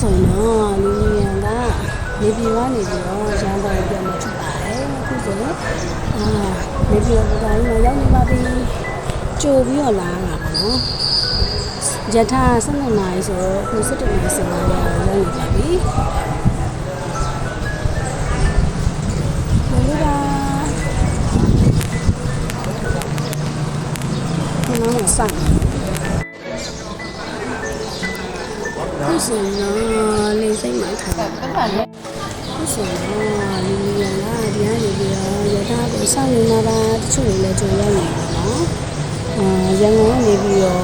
ဆိုရင်တော့လူငယ်ကနေပြည်ကနေပြီးတော့ရန်ကုန်ပြန်มาဖြစ်ပါတယ်အခုဆိုရင်အာနေပြည်တော်ကလည်းရောက်နေပါပြီကြိုပြီးတော့လာတာပါနော်ယထာ12နာရီဆိုတော့အခု17နာရီ15ရာရောက်နေပါပြီဘယ်လိုပါ ခဏတော့စိုက်ဟုတ်စင်နော်လေးစိတ်မှထားတာဟုတ်ဆိုတော့လူလူရလာဒီကနေပြီးတော့ရထားကိုစောင့်နေတာပါတချို့တွေလည်းကြိုရောက်နေတယ်နော်အာရန်ကုန်ကနေပြီးတော့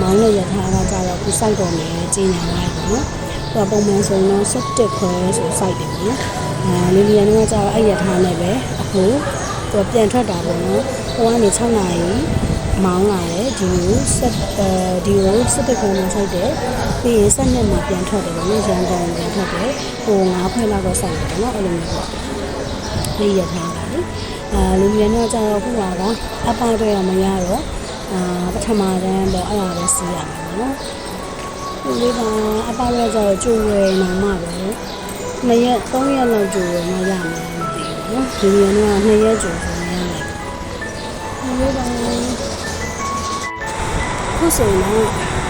မောင်းတဲ့ရထားကကြတော့ခုစိုက်တော်မယ်ကြီးညာလိုက်ပေါ့နော်သူကပုံမှန်ဆိုရင်တော့17ခွဲဆိုစိုက်တယ်ပေါ့နော်အာလူလူရတော့ကြတော့အဲ့ရထားနဲ့ပဲအခုသူကပြန်ထွက်တာပေါ့နော်ဟိုကနေ6နာရီ မောင်းလာတယ်ဒီကိုဆက်အဲဒီကို17ခွဲမှာစိုက်တယ်ပြီးရင်7နှစ်မှာပြန်ထွက်တယ်ပေါ့နော်ရန်ကုန်ပြန်ထွက်တယ်ဟို9ခွဲလောက်တော့စိုက်တယ်ပေါ့နော်အဲ့လိုမျိုးပေါ့လေးရထားတာလေအာလူမြန်တော့ကျတော့ခုကအပတွေတော့မရတော့အာပထမတန်းပေါ့အဲ့ဒါပဲစီးရမှာနော်ဟိုလေးကအပတွေကျတော့ကျိုးဝယ်နေမှာပဲနှစ်ရက်သုံးရက်လောက်ကျိုးဝယ်မှရမယ်မသိဘူးနော်လူမြန်တော့နှစ်ရက်ကျိုးဆိုနေရတယ်ဟိုလေးက ခုဆိုရင်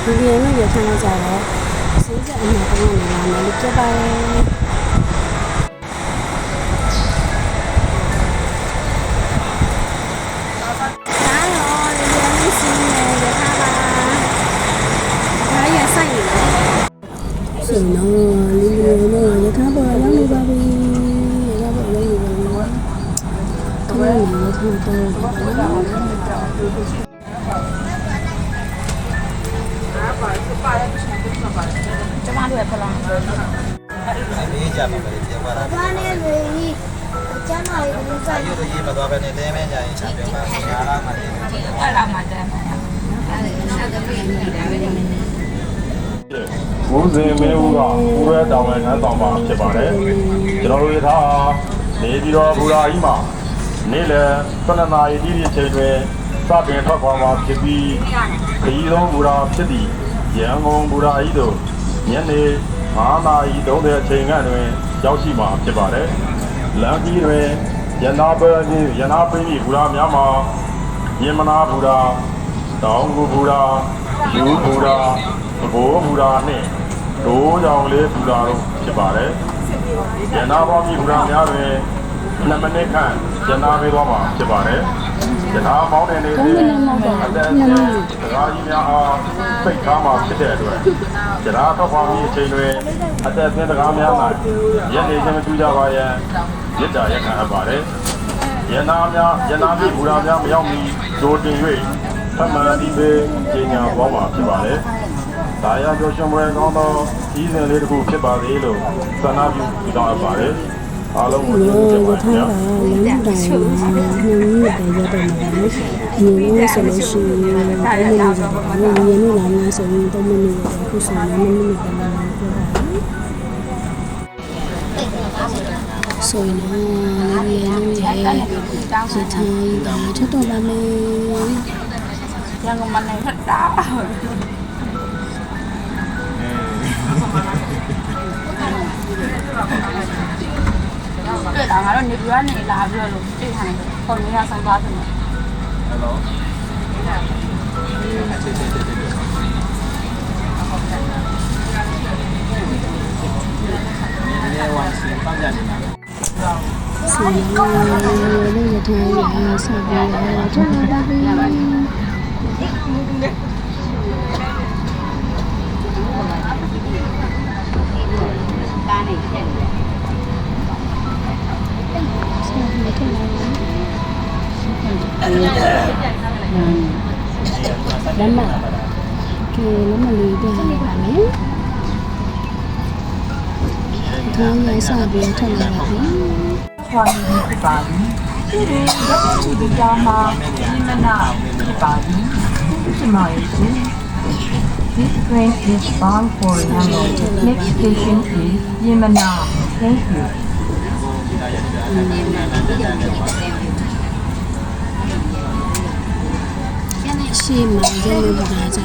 လူမြန်တော့ရထားကြတော့စီးတဲ့အမှာတော့လာမယ်လို့ပြောပါတယ်ဒါရောလေလေလေးစီးနေရထားပါဒါရဆိုင်နေတယ်ဆိုတော့လေလေလေးရထားပေါ်ရောက်နေပါပြီရထားပေါ်ရောက်နေပါပြီခဏလေးရထားပေါ် ဝုဇင်မင်းဦးကဦးရဲတောင်ရဲ့နန်းဆောင်မှာဖြစ်ပါတယ်ကျွန်တော်တို့ရထားနေပြီးတော့ဘူရာကြီးမှာနေ့လယ်12နာရီတိတိချိန်တွင်စတင်ထွက်ခွာမှာဖြစ်ပြီးခရီးဆုံးဘူရာဖြစ်သည့်ရန်ကုန်ဘူရာကြီးတို့ညနေ9နာရီ30အချိန်ခန့်တွင်ရောက်ရှိမှာဖြစ်ပါတယ်လမ်းကြီးတွင်ရနာပင်းရနာပင်းကြီးဘူရာများမှာယမနာဘူရာတောင်ကူဘူရာ ယူဘူရာဘိုးဘူရာနှင့်ဒိုးကြောင်လေးဘူရာတို့ဖြစ်ပါတယ်ရနာပေါင်းကြီးဘူရာများတွင်2မိနစ်ခန့်ရနာပေးသွားမှာဖြစ်ပါတယ်ရနာပေါင်းတဲ့နေ့စဉ်အသက်အကျစကားကြီးများအားစိတ်ထားမှာဖြစ်တဲ့အတွက်ရနာထောက်ပါမည့်အချိန်တွင်အသက်အစကားများ၌ရနေခြင်းမပြုကြပါရန်မြစ်တာရက်ခံအပ်ပါတယ်ရနာများရနာပြည်ဘူရာများမရောက်မီဒိုတင်၍ သမှန်ဒီပေပညာပေါ်မှာဖြစ်ပါလေ။ဒါရကြောရှင်ပွဲကောင်းသောဤစဉ်လေးတစ်ခုဖြစ်ပါသေးလို့သနာပြုပူဇော်အပ်ပါတယ်။အားလုံးကိုကျေးဇူးတင်ရပါတထားယ်ကလမ်းတိုင်းမှာနှစ်မိနစ်ပဲရတော့မှာလေဒီလိုဆိုလို့ရှိရင်3မိနစ်ကြာတယ်။ဒီနေ့လာနေဆိုရင်3မိနစ်ပဲခုဆိုရင်2မိနစ်ပဲလာပြောတာ။ဆိုရင်တော့လေလေလေးရဲ့ရထားကြီးကထတော့ပါမယ်။ ရန်ကုန်မှာနေဖက်တာတွေ့တာငါတို့နေပြီးကနေလာပြီးတော့လို့တွေ့ထားတယ်ပုံနေရဆောင်သွားတယ်ဟယ်လိုစီရီလေးရထားရဆက်ပြီးတော့ထွက်လာပါပြီလမ်းမကဲလမ်းမလေးပြ န်လာပါမယ်ဒီနေ့စပြီးထွက်လာပါပြီခွာနေဖြစ်ပါပြီဒီဒီဒီဒီကြောင်းမှာဒီမနာဖြစ်ပါ ပြီဒီမှာရေး This train is bound for Yangon. Next station is Yamana. Thank you. ရှေ့မှာရုပ်လို့ပဒါကြ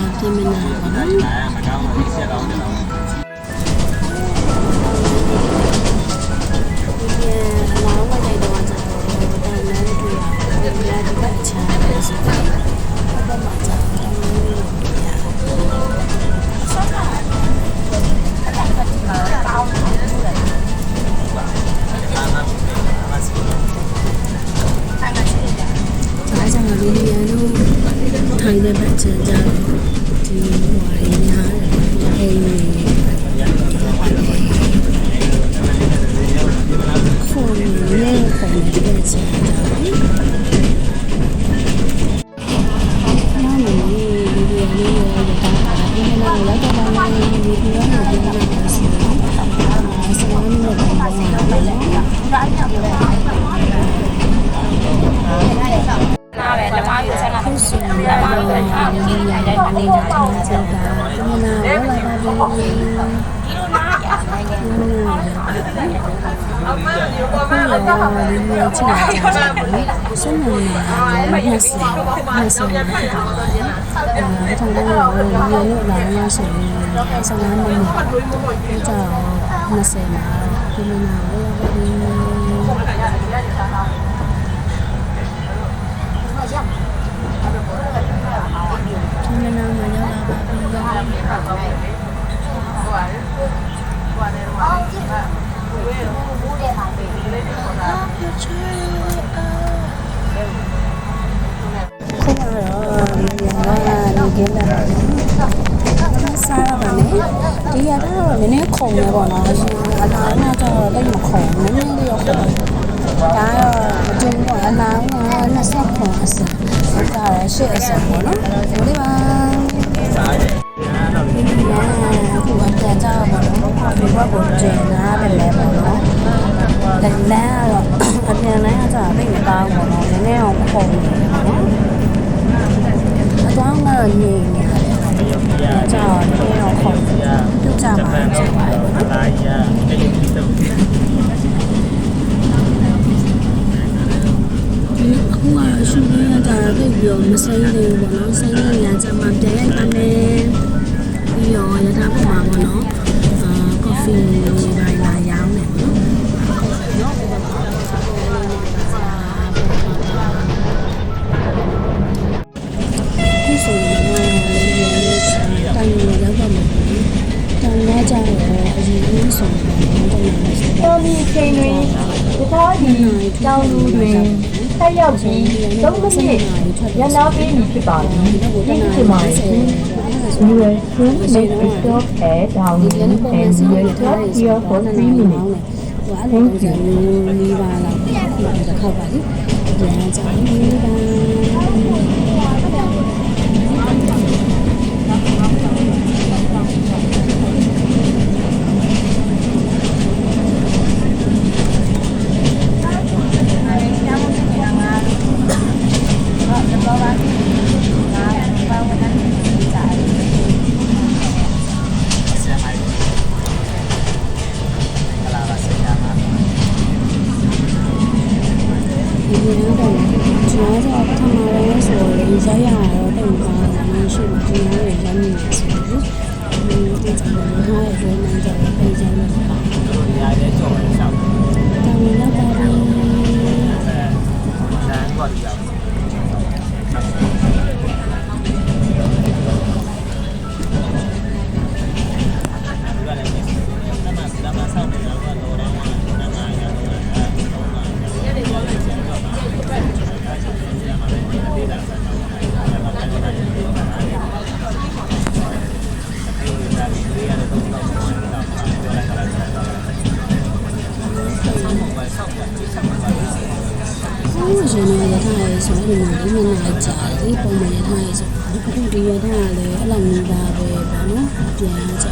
နေနေ့မက်ဆေ့မက်ဆေ့ဖြစ်တာအဲထောင်တော့ရေလို့လာရဆိုရင်ဆန္ဒမနေကြောက်မက်ဆေ့မှာဒီလိုနာလို့ရပါဘူးဒီလိုနာမရောက်လာပါပြီခု ဒီကနေကင်းလာတယ်စားရပါမယ်ဒီရတော့နည်းနည်းခုံနေပေါ့နော်အနာနဲ့တော့တိတ်မခုံနည်းနည်းလေးရောခုံဒါတော့မကျင်းတော့အနာက20ခုအစဒါရရှစ်အစပေါ့နော်ဒီလေးပါအခုအတန်ကြပါတော့ဒီဘက်ကိုကျင်လာတယ်လေပေါ့နော်လမ်းကတော့အပြန်လမ်းကကြာတိတ်မကောင်းဘူးပေါ့နော်နည်းနည်းအောင်ခုံနေတယ်ပေါ့နော် အတောင်းကတော့နေနေရတယ်။ကြောက်တယ်တော့ခုံပြုတ်ကြမှာကြည့်ပါဦးအလားရအဲ့ဒီတော့။ဒီအခုကတော့ရှင်ပြရတာပြပြီးတော့မဆိုင်သေးဘူးပေါ့နော်။ဆိုင်နေရကြမှာပြန်ရိုက်ပါမယ်။ ရနာပေးမည်ဖြစ်ပါသည်ဒီချင်ပါရှင် You will soon make a stop at down and you will stop here for 3 minutes. ဟိုအဲ့လိုပုံစံမျိုးလေးပါလာပြီးတော့ခောက်ပါလိ။ပြန်ကြလေးပါဒီလိုတော့ကျွန်တော်ကထမရဲဆို ရင်ရရတော့တင်ပါမယ်ရှိမှဒီလိုရရနေဆိုတော့ဒီဒီကြောင့်ဟာရဲ့ဘယ်မှာကြတော့ပြန်ကြလို့တောင်းတို့ညာရဲကြော်နေဆောင်ရောက်ပါပြီလမ်းကွာဒီရောက်ဟို ရှင်ရထားရဲဆိုရင်ဒီမှာလေးမနာကြတယ်ပုံမှန်ရထားရဲဆိုအခုဒီရထားလည်းအဲ့လိုမျိုးပါပဲပေါ့နော်ပြန်ကြ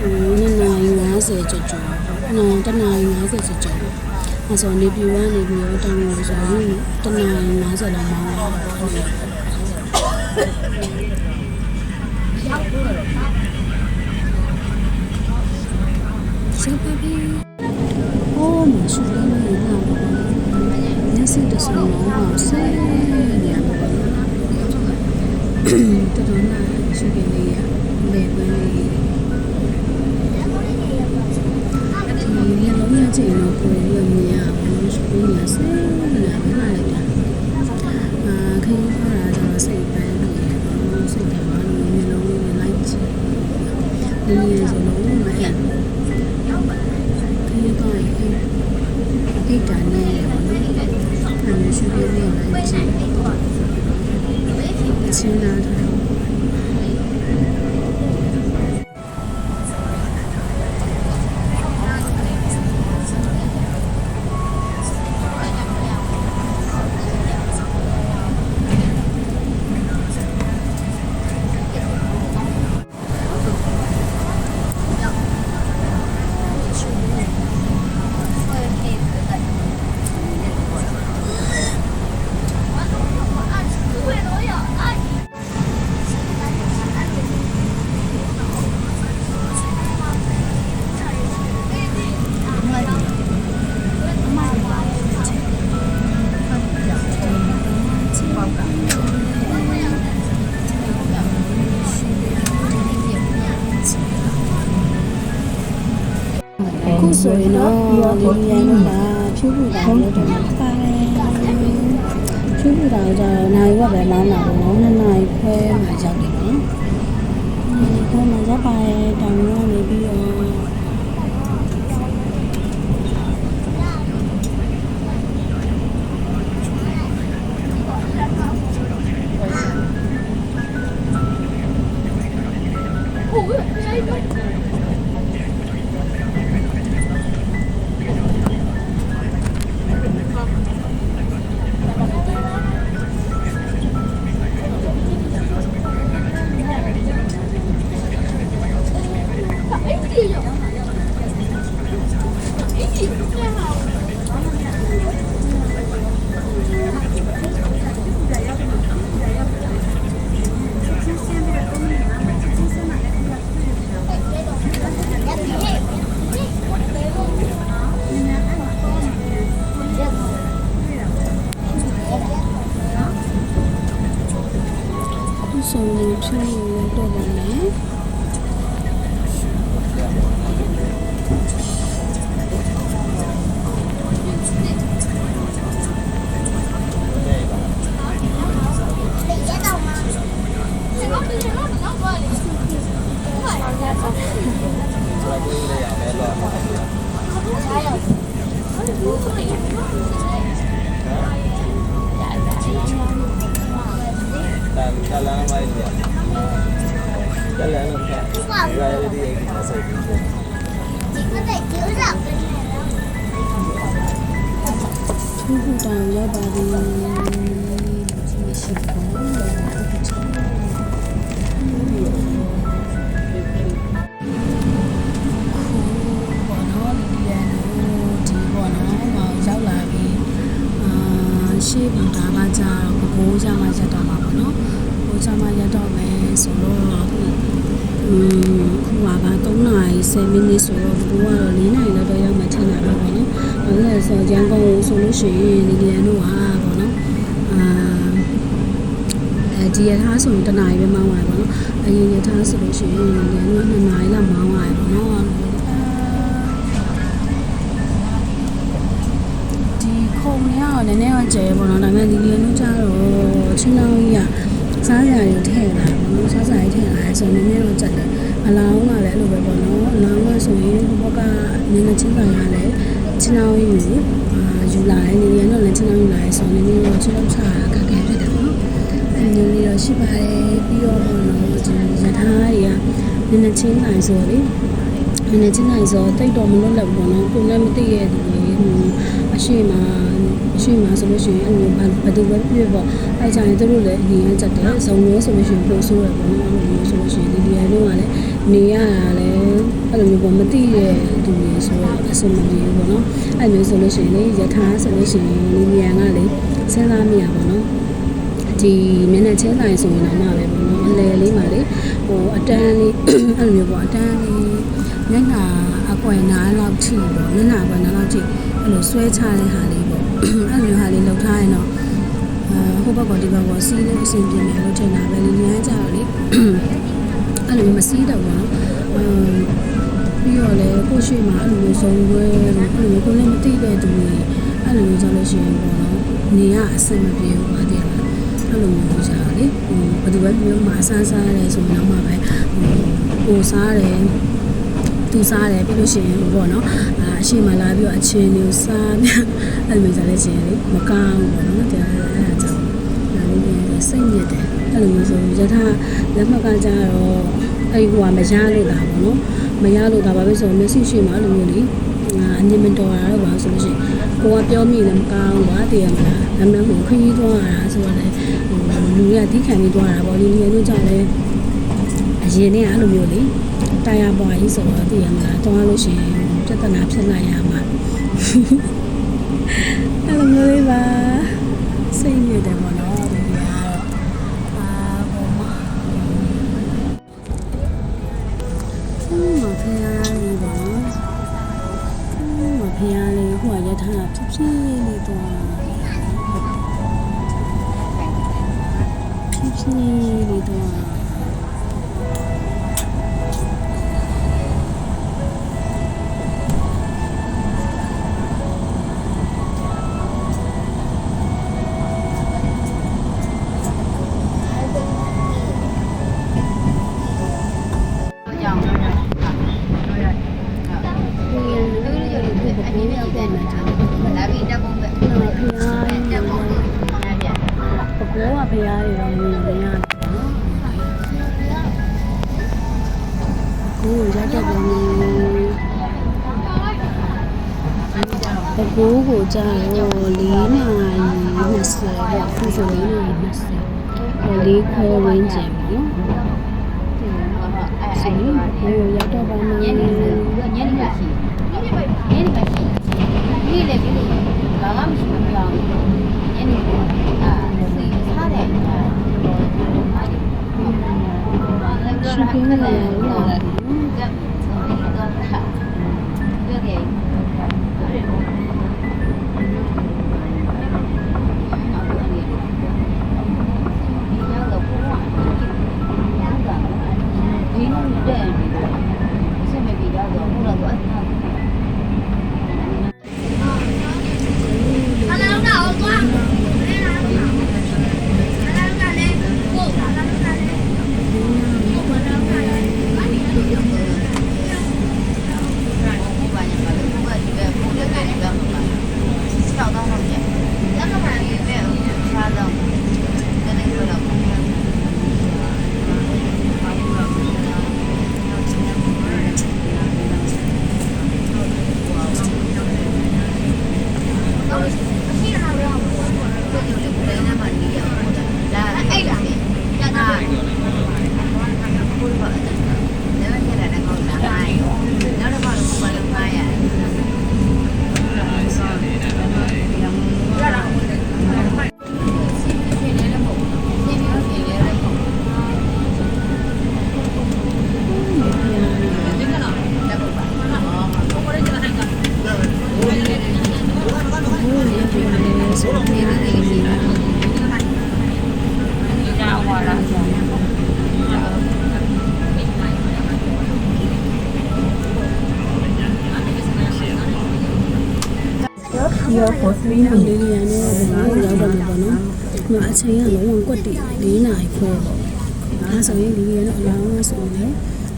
nè nài ngã sẽ cho cho nè ta nài ngã sẽ cho cho à so này bị wa này bị wa đang ngồi rồi ta nài ngã sẽ làm mau sao baby. Ô, mà sụt lên này nào? Nhớ xin được sự ngủ vào xe nhà tôi nói là sụt về này à? Về về này ချင်တော့ကိုယ်ရမြင်ရဘူးရှိနေဆဲနေရပါလိုက်တာအာခင်းထားတာတော့စိတ်ပန်းလို့စိတ်ကဘာလို့မျိုးလုံးလေးလိုက်ချင်ဒီရဆိုလို့မရခင်းတော့အိတ်တာနဲ့အမရှိသေးလေးလိုက်ချင်ချင်းလာတာ ရင်တော့လီလီယန်တို့ကဖြူးဖြူတာလို့တော့ပါတယ်ဖြူးဖြူတာကနိုင်ဝက်ပဲမောင်းတာပေါ့နှစ်နိုင်ခွဲမှရောက်တယ်နော်ခွဲမှရောက်ပါတယ် ခုဆိုရ ဖြူးဖြူတာရောက်ပါပြီမရှိဘူးဘောနော်လီလီယန်တို့ဒီဘောနော်ဟောရောက်လာပြီအာရှေ့ဘူတာကကြာတော့ဘိုးကြမှာရက်တော့မှာပေါ့နော်ဘိုးကြမှာရက်တော့မယ်ဆိုတော့ อืมခုကက3နာရီ10မိနစ်ဆိုတော့ဘိုးကတော့4နာရီလောက်တော့ရောက်မှထင်တာပဲပေါ့နော်။ဘာလို့လဲဆိုတော့ရန်ကုန်ဆိုလို့ရှိရင်လီလီယန်တို့ကပေါ့နော်။အာအဲဒီရထားဆိုရင်တနာရီပဲမောင်းရတယ်ပေါ့နော်။အရင်ရထားဆိုလို့ရှိရင်လီလီယန်တို့က2နာရီလောက်မောင်းရတယ်ပေါ့နော်။ဒီခုံရတော့နည်းနည်းတော့ကျဲပေါ့နော်။ဒါပေမဲ့လီလီယန်တို့ကျတော့ချင်းလောင်းကြီးက စားကြရထည့်လာပေါ့နော်။စားစားရထည့်လာဆိုတော့နည်းနည်းတော့ကျက်တယ်။အလောင်းကလည်းအဲ့လိုပဲပေါ့နော်။အလောင်းကဆိုရင်ဘဘောကနည်းနည်းချင်းဆိုင်ရတယ်။ချင်းလောင်းကြီးကိုအာယူလာတယ်။လီလီယန်တို့လည်းချင်းလောင်းယူလာတယ်ဆိုတော့နည်းနည်းတော့ချင်းလောင်းစားခက်ခဲဖြစ်တယ်ပေါ့နော်။အဲ့လိုလေးတော့ရှိပါတယ်။ပြီးတော့ပေါ့နော်ဒီရထားတွေကနည်းနည်းချင်းဆိုင်ဆိုတော့လေ။နည်းနည်းချင်းနိုင်ဆိုတိတ်တော့မလွတ်လပ်ဘူးပေါ့နော်ကိုယ်လည်းမသိရတဲ့လေဟို အရှိမအရှိမဆိုလို့ရှိရင်အဲ့လိုဘယ်သူပဲပြည့်ပေါ့အဲ့ကြရင်တို့လည်းအရင်ကကြက်တယ်ဇုံမျိုးဆိုလို့ရှိရင်ပို့ဆိုးရပေါ့နော်အဲ့လိုမျိုးဆိုလို့ရှိရင်ဒီဒီရတော့ကလည်းနေရတာလည်းအဲ့လိုမျိုးပေါ့မသိတဲ့သူတွေဆိုတော့အဆင်မပြေဘူးပေါ့နော်အဲ့မျိုးဆိုလို့ရှိရင်လေယထာဆိုလို့ရှိရင်လီမီယန်ကလေစဉ်းစားမိရပါတော့ဒီမျက်နှာချင်းဆိုင်ဆိုရင်တော့မှပဲပေါ့နော်အလဲလေးမှလေဟိုအတန်းလေးအဲ့လိုမျိုးပေါ့အတန်းလေးမျက်နှာအကွယ်နားလောက်ထိပေါ့မျက်နှာကွယ်နားလောက်ထိ အဲ့လိုဆွဲချတဲ့ဟာလေးပေါ့အဲ့လိုဟာလေးလောက်ထားရင်တော့အာဟိုဘက်ကဒီဘက်ကစီးလို့အဆင်ပြေမယ်လို့ထင်တာပဲလင်းလန်းကြတော့လေအဲ့လိုမစီးတော့ဘူးနော်အမ်ပြီးတော့လေကိုရှိမှအဲ့လိုမျိုးစုံွယ်လို့အဲ့လိုမျိုးကိုလည်းမသိတဲ့သူတွေအဲ့လိုမျိုးကြလို့ရှိရင်ပေါ့နော်နေရအဆင်မပြေဘူးပါတည်းလားအဲ့လိုမျိုးကြတာလေဟိုဘယ်သူပဲပြောမှအဆန်းစားတယ်ဆိုရင်တော့မှပဲဟိုကိုစားတယ် သူစားတယ်ပြီးလို့ရှိရင်ဟိုပေါ့နော်အာအရှိမလာပြီးတော့အချင်းမျိုးစားပြအဲ့လိုမျိုးစားလဲချင်းလေမကောင်းဘူးပေါ့နော်တရားအဲ့ဒါကြောင့်ဒါလေးပြန်စိတ်ညစ်တယ်အဲ့လိုမျိုးဆိုရထားလက်မှတ်ကကြတော့အဲ့ဟိုကမရလို့တာပေါ့နော်မရလို့တာဘာပဲဆိုမျက်စိရှိမှအဲ့လိုမျိုးလေအာအမြင်မတော်တာတော့ဘာလို့ဆိုလို့ရှိရင်ကိုကပြောမိလည်းမကောင်းဘူးကွာတည်ရမလားဒါမှမဟုတ်ခရီးသွားတာဆိုတော့လေဟိုလူတွေကတီးခံပြီးသွားတာပေါ့ဒီလူတွေတို့ကြောင့်လည်းအရင်နဲ့အဲ့လိုမျိုးလေ တာယာပွားကြီးဆိုတော့သိရမလားတွားလို့ရှိရင်ပြဿနာဖြစ်လာရမှာအဲ့လိုမျိုးလေးပါစိတ်ညစ်တယ်ပေါ့နော်ဒီကတော့အာဘောမအင်းမဖျားလေးပါအင်းမဖျားလေးဟိုကရထားဖြစ်ဖြစ်လေးတော့ဖြစ်ဖြစ်လေးတော့ ကိုယ်ရက်တက်တယ်ပကောကိုကြာတော့၄နာရီ20ပေါ့အခုဆို၄နာရီ20ဟိုလေးခွဲဝင်းကျင်ပေါ့နော်ဆိုရင်ဘယ်လိုရောက်တော့ပါမလဲညနေကညနေကရှိညနေကရှိဒီလေဒီလေဘာမှမရှိဘူးပြောင်းညနေကအာစိတ်စားတယ်အာရှင် ပြော လာအဲ့ဒါလေကျန်တာဘုရားလည်းလည်းပြရတယ်ကောင်းတာနောက်တော့ဘာလို့ for 3လေး minutes. လေးရန်တော့ဘယ်လိုရောက်တော့မှာပေါ့နော်။ညအချိန်ကလုံးဝကွက်တီ၄နာရီခွဲပေါ့။ဒါဆိုရင်လေးလေးရန်တော့အလောင်းဆိုရင်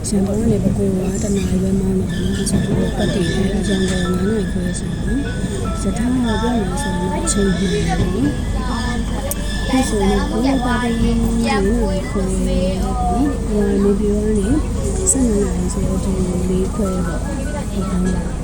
ရန်ကုန်ကနေပကိုကတနာရီပဲမောင်းတော့နော်။ဆိုတော့ကွက်တီရန်ကုန်9နာရီခွဲဆိုတော့စထားကပြောနေဆိုရင်အချိန်ကြီးတယ်ပေါ့နော်။ဒီဆိုရင်ဘုရားပါတီရန်ကုန်ခွဲပေါ့။ဟိုနေပြောနေ12နာရီဆိုတော့ဒီလေးခွဲပေါ့။ဒီကောင်းလား။တရား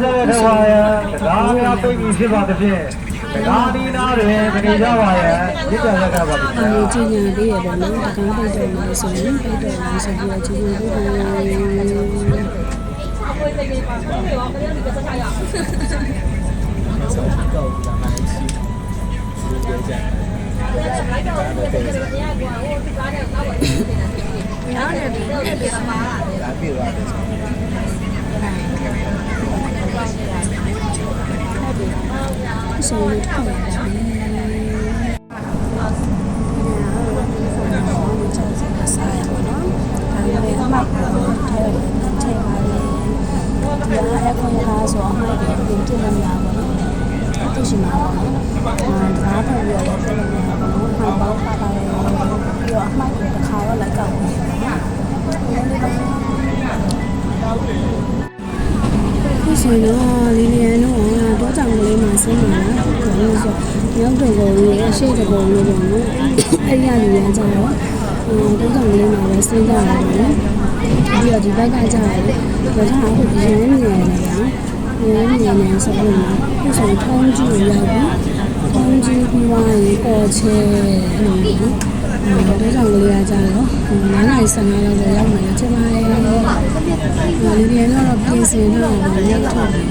ဆက်လက်ထပါယံတရားများပြည့်ပြီးဖြစ်ပါသဖြင့်တရားဒီနာတွင်တကယ်ကြပါယံမြစ်ကြရတာပါဒီအမေကြီးညာလေးရပေါ့နော်တကားပိတ်တော်မှာဆိုရင်ပိတ်တော်မှာဆိုပြီးတော့ကြီးကြီးလေးဆိုရင်ထော က်ရတာလေစားရပါတော့ဒါပေမဲ့အမှတ်ကတော့ထဲထဲပါလေဒီကအခွင့်အရေးဆိုအမှတ်တွေပြင်ပြနေမှာပါတော့ တကုံလေးပေါ့နော်အဲ့ဒီကလူရန်ကြတော့တော့ကြောင်ကလေးမှာပဲဆင်းကြတယ်နော်ပြီးတော့ဒီဘက်ကကြတယ်ဒါကြောင့်အခုရင်းနေရတယ်ဗျာရင်းနေနေဆိုလို့ခုဆိုထုံးကြည့်ရောက်ပြီထုံးကြည့်ပြီးသွားရင်ပေါ်ချဲအဲ့လိုနော်တော့ကြောင်ကလေးကကြတော့9နိုင်15လောက်တော့ရောက်မယ်ချက်ပါတယ်လီလီယန်ကတော့ပြင်ဆင်တော့ရောက်တော့